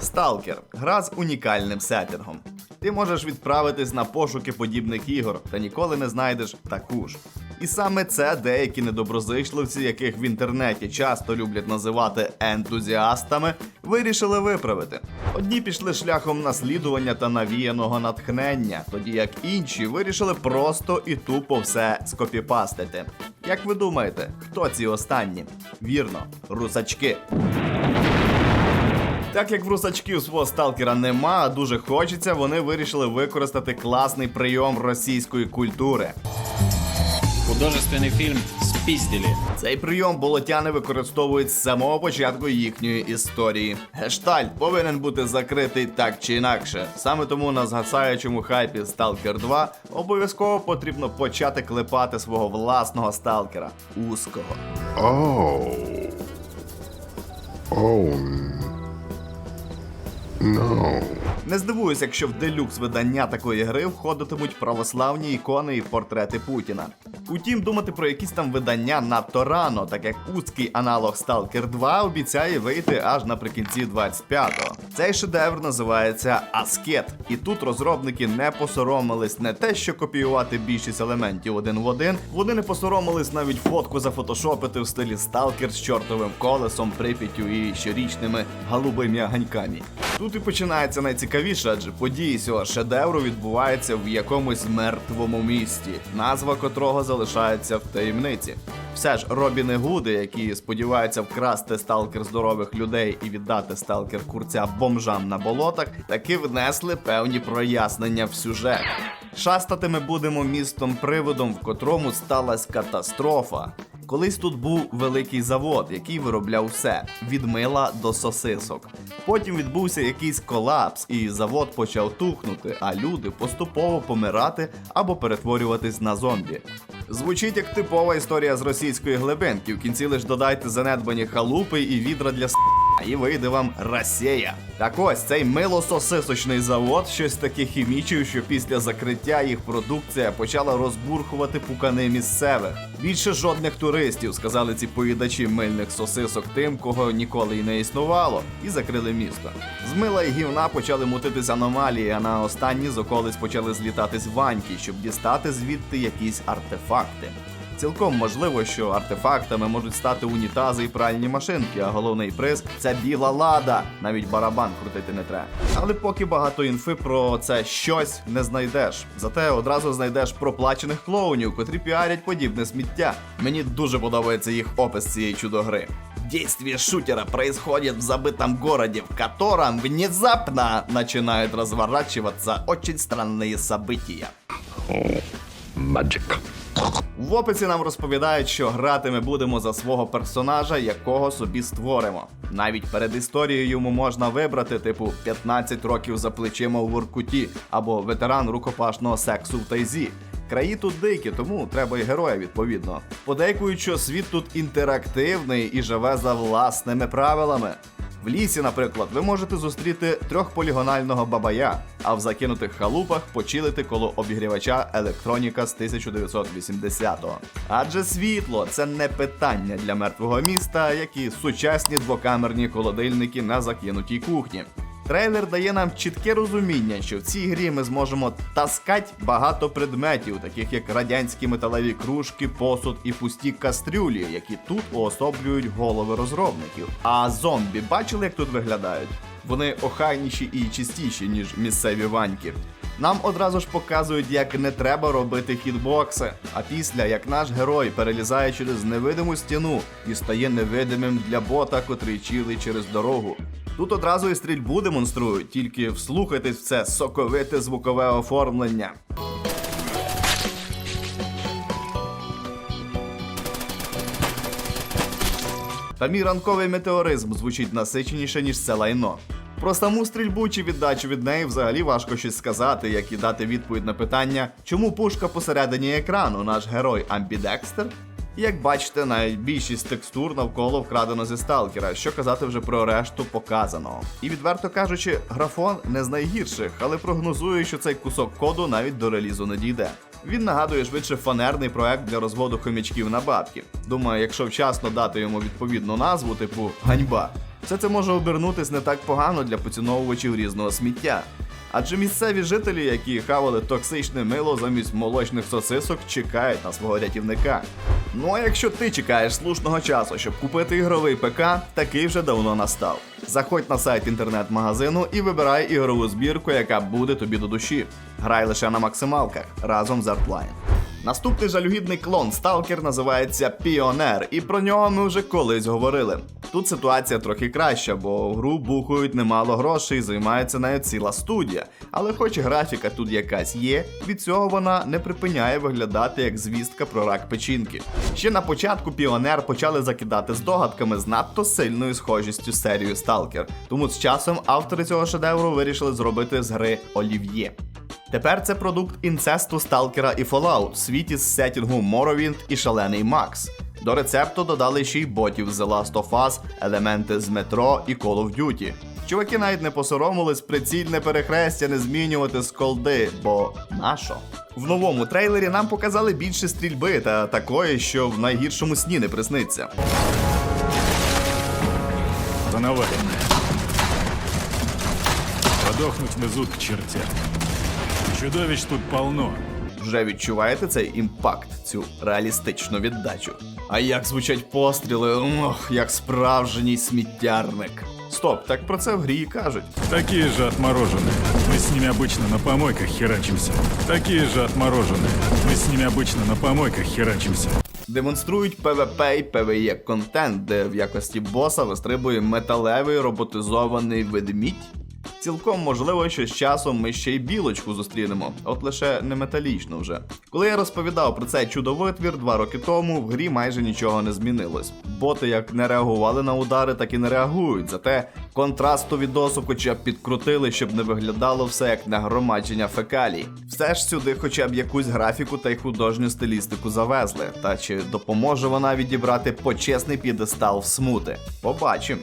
Сталкер гра з унікальним сеттингом. Ти можеш відправитись на пошуки подібних ігор, та ніколи не знайдеш таку ж. І саме це деякі недоброзичливці, яких в інтернеті часто люблять називати ентузіастами, вирішили виправити. Одні пішли шляхом наслідування та навіяного натхнення, тоді як інші вирішили просто і тупо все скопіпастити. Як ви думаєте, хто ці останні? Вірно, русачки. Так як в русачків свого сталкера нема, а дуже хочеться, вони вирішили використати класний прийом російської культури. Художественный фильм «Спиздили». Цей прийом болотяни використовують з самого початку їхньої історії. Гештальт повинен бути закритий так чи інакше. Саме тому на згасаючому хайпі Stalker 2 обов'язково потрібно почати клепати свого власного сталкера узкого. Oh. Oh. Не здивуюсь, якщо в делюкс видання такої гри входитимуть православні ікони і портрети Путіна. Утім, думати про якісь там видання надто рано, так як узкий аналог Stalker 2 обіцяє вийти аж наприкінці 25-го. Цей шедевр називається Аскет, і тут розробники не посоромились не те, що копіювати більшість елементів один в один, вони не посоромились навіть фотку зафотошопити в стилі Stalker з чортовим колесом, припіттю і щорічними голубими ганьками. Тут і починається найцікавіше, адже події цього шедевру відбуваються в якомусь мертвому місті, назва котрого залишається в таємниці. Все ж Робіни Гуди, які сподіваються вкрасти сталкер здорових людей і віддати сталкер курця бомжам на болотах, таки внесли певні прояснення в сюжет. Шастати ми будемо містом приводом, в котрому сталася катастрофа. Колись тут був великий завод, який виробляв все від мила до сосисок. Потім відбувся якийсь колапс, і завод почав тухнути, а люди поступово помирати або перетворюватись на зомбі. Звучить як типова історія з російської глибинки. В кінці лиш додайте занедбані халупи і відра для с***, і вийде вам Росія. Так ось цей милососисочний завод щось таке хімічив, що після закриття їх продукція почала розбурхувати пукани місцевих. Більше жодних туристів, сказали ці поїдачі мильних сосисок тим, кого ніколи й не існувало, і закрили місто. З мила і гівна почали мутитись аномалії, а на останні з околиць почали злітатись ваньки, щоб дістати звідти якісь артефакти. Цілком можливо, що артефактами можуть стати унітази і пральні машинки, а головний приз це біла лада. Навіть барабан крутити не треба. Але поки багато інфи про це щось не знайдеш. Зате одразу знайдеш проплачених клоунів, котрі піарять подібне сміття. Мені дуже подобається їх опис цієї чудогри. Действие шутера происходит в забытом городе, в котором внезапно начинают разворачиваться очень странные события. Magic. В описі нам розповідають, що грати ми будемо за свого персонажа, якого собі створимо. Навіть перед історією йому можна вибрати, типу 15 років за плечима у Воркуті або ветеран рукопашного сексу в Тайзі. Краї тут дикі, тому треба і героя відповідно. Подейкують, що світ тут інтерактивний і живе за власними правилами. В лісі, наприклад, ви можете зустріти трьохполігонального бабая, а в закинутих халупах почилити коло обігрівача електроніка з 1980-го. Адже світло це не питання для мертвого міста, як і сучасні двокамерні холодильники на закинутій кухні. Трейлер дає нам чітке розуміння, що в цій грі ми зможемо таскати багато предметів, таких як радянські металеві кружки, посуд і пусті кастрюлі, які тут уособлюють голови розробників. А зомбі бачили, як тут виглядають? Вони охайніші і чистіші, ніж місцеві ваньки. Нам одразу ж показують, як не треба робити хітбокси. А після як наш герой перелізає через невидиму стіну і стає невидимим для бота, котрий чили через дорогу. Тут одразу і стрільбу демонструють, тільки вслухайтесь в це соковите звукове оформлення. Та мій ранковий метеоризм звучить насиченіше, ніж це лайно. Про саму стрільбу чи віддачу від неї взагалі важко щось сказати, як і дати відповідь на питання, чому пушка посередині екрану, наш герой Амбідекстер? Як бачите, навіть більшість текстур навколо вкрадено зі сталкера, що казати вже про решту показаного. І відверто кажучи, графон не з найгірших, але прогнозую, що цей кусок коду навіть до релізу не дійде. Він нагадує швидше фанерний проект для розводу хомячків на бабки. Думаю, якщо вчасно дати йому відповідну назву, типу ганьба, Все це може обернутись не так погано для поціновувачів різного сміття. Адже місцеві жителі, які хавали токсичне мило замість молочних сосисок, чекають на свого рятівника. Ну а якщо ти чекаєш слушного часу, щоб купити ігровий ПК, такий вже давно настав. Заходь на сайт інтернет-магазину і вибирай ігрову збірку, яка буде тобі до душі. Грай лише на максималках разом з Artline. Наступний жалюгідний клон Сталкер називається Піонер, і про нього ми вже колись говорили. Тут ситуація трохи краща, бо в гру бухають немало грошей і займається нею ціла студія. Але хоч графіка тут якась є, від цього вона не припиняє виглядати як звістка про рак печінки. Ще на початку Піонер почали закидати здогадками з надто сильною схожістю з серією Сталкер. Тому з часом автори цього шедевру вирішили зробити з гри Олів'є. Тепер це продукт інцесту Сталкера і Fallout в світі з сетінгу Morrowind і шалений Макс. До рецепту додали ще й ботів з The Last of Us, елементи з Metro і Call of Duty. Чуваки навіть не посоромились прицільне перехрестя не змінювати з колди, бо нащо? В новому трейлері нам показали більше стрільби та такої, що в найгіршому сні не присниться. Занаваленная. Подохнуть внизу к чертям. Чудовищ тут полно Вже відчуваєте цей імпакт, цю реалістичну віддачу. А як звучать постріли, ох, як справжній сміттярник. Стоп, так про це в грі і кажуть. Такие же отмороженные. Мы с ними обычно на помойках херачимся. Такие же отмороженные. Мы с ними обычно на помойках херачимся. Демонструють PvP і PvE контент, де в якості боса вистрибує металевий роботизований ведмідь. Цілком можливо, що з часом ми ще й білочку зустрінемо, от лише не металічну вже. Коли я розповідав про цей чудовитвір два роки тому, в грі майже нічого не змінилось. Боти як не реагували на удари, так і не реагують. Зате контрасту відосу хоча б підкрутили, щоб не виглядало все як нагромадження фекалій. Все ж сюди хоча б якусь графіку та й художню стилістику завезли. Та чи допоможе вона відібрати почесний п'єдестал в смути? Побачимо.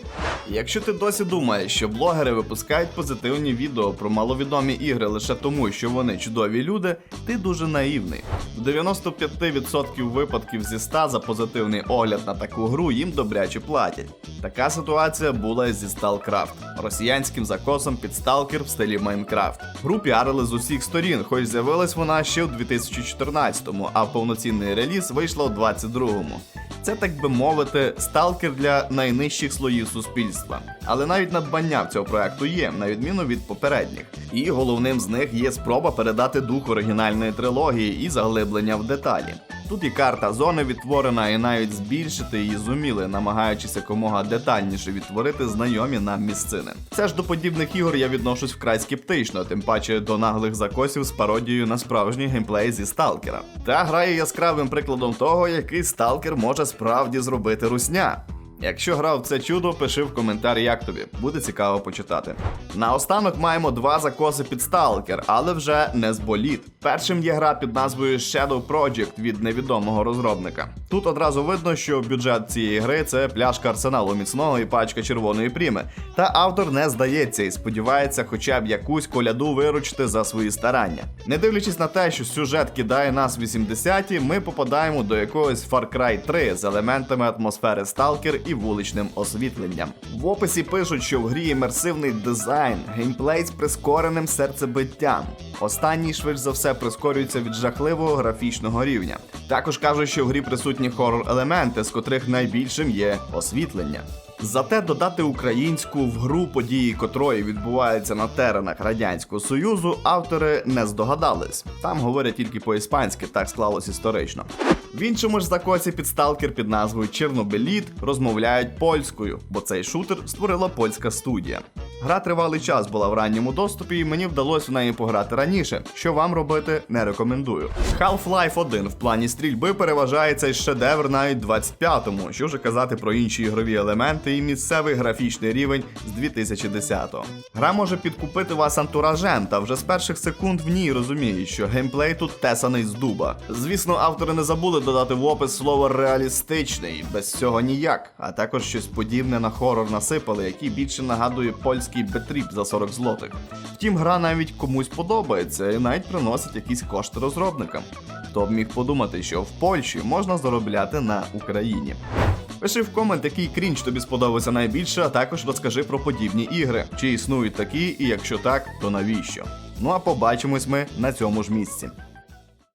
Якщо ти досі думаєш, що блогери випускають позитивні відео про маловідомі ігри лише тому, що вони чудові люди, ти дуже наївний. В 95% випадків зі 100 за позитивний огляд на таку гру їм добряче платять. Така ситуація була зі StalCraft, росіянським закосом під сталкер в стилі Майнкрафт. Гру піарили з усіх сторін, хоч з'явилась вона ще в 2014-му, а повноцінний реліз вийшла у 22-му. Це, так би мовити, сталкер для найнижчих слоїв суспільства. Але навіть надбання в цього проекту є, на відміну від попередніх. І головним з них є спроба передати дух оригінальної трилогії і заглиблення в деталі. Тут і карта зони відтворена, і навіть збільшити її зуміли, намагаючись якомога детальніше відтворити знайомі нам місцини. Все ж до подібних ігор я відношусь вкрай скептично, тим паче до наглих закосів з пародією на справжній геймплей зі сталкера. Та грає яскравим прикладом того, який сталкер може справді зробити русня. Якщо грав це чудо, пиши в коментар, як тобі. Буде цікаво почитати. Наостанок маємо два закоси під Stalker, але вже не з боліт. Першим є гра під назвою Shadow Project від невідомого розробника. Тут одразу видно, що бюджет цієї гри це пляшка арсеналу міцного і пачка червоної пріми. Та автор не здається і сподівається хоча б якусь коляду виручити за свої старання. Не дивлячись на те, що сюжет кидає нас в 80-ті, ми попадаємо до якогось Far Cry 3 з елементами атмосфери Stalker і вуличним освітленням. В описі пишуть, що в грі імерсивний дизайн, геймплей з прискореним серцебиттям. Останній швидше за все прискорюється від жахливого графічного рівня. Також кажуть, що в грі присутні хорор-елементи, з котрих найбільшим є освітлення. Зате додати українську в гру, події котрої відбуваються на теренах Радянського Союзу, автори не здогадались. Там говорять тільки по-іспанськи, так склалось історично. В іншому ж закосі під сталкер під назвою Чорнобиліт розмовляють польською, бо цей шутер створила польська студія. Гра тривалий час була в ранньому доступі, і мені вдалося в неї пограти раніше. Що вам робити, не рекомендую. Half-Life 1 в плані стрільби переважає цей шедевр навіть 25-му, що вже казати про інші ігрові елементи і місцевий графічний рівень з 2010-го. Гра може підкупити вас антуражем, та вже з перших секунд в ній розумієш, що геймплей тут тесаний з дуба. Звісно, автори не забули додати в опис слово реалістичний, без цього ніяк, а також щось подібне на хорор насипали, який більше нагадує польський бетріп за 40 злотих. Втім, гра навіть комусь подобається і навіть приносить якісь кошти розробникам. Хто б міг подумати, що в Польщі можна заробляти на Україні. Пиши в комент, який крінж тобі сподобався найбільше, а також розкажи про подібні ігри, чи існують такі, і якщо так, то навіщо. Ну а побачимось ми на цьому ж місці.